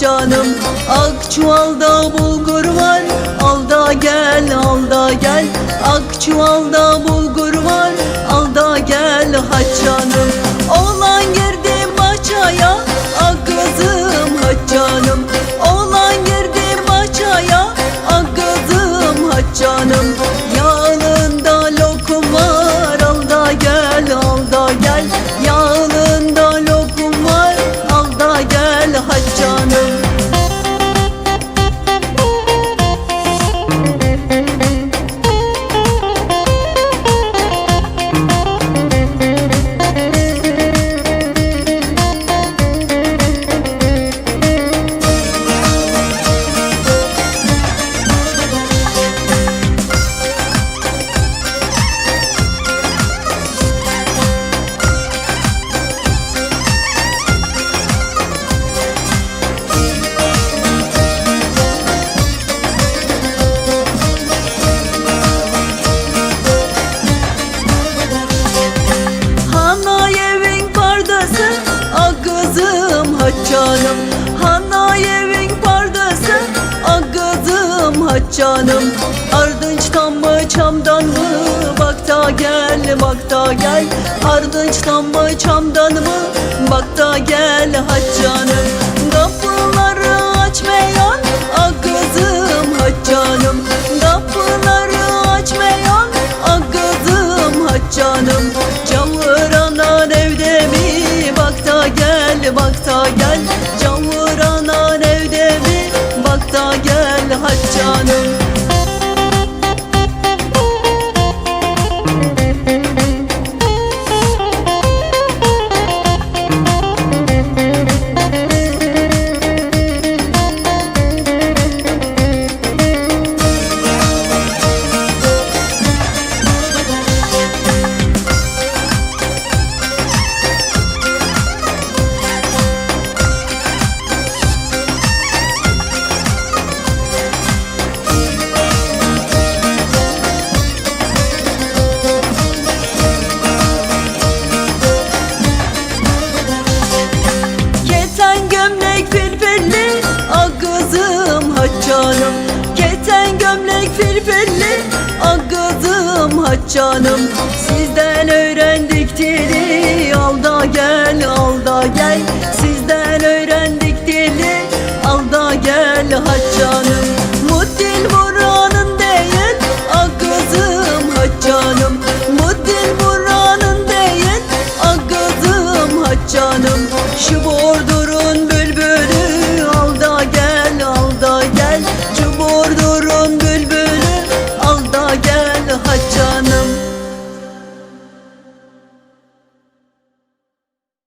canım. Ak çuvalda bulgur var. Al da gel al da gel. Ak çuvalda bulgur var. Al da gel haç canım. Oğlan girdi maçaya. Ak kızım haç canım. Oğlan girdi maçaya. Ak kızım haç canım canım. Hana evin pardası A kızım haç canım. Ardınçtan mı çamdan mı? Bak da gel bak da gel. Ardınçtan mı çamdan mı? Bak da gel haç canım gel, bak da gel haç canım Sizden öğrendik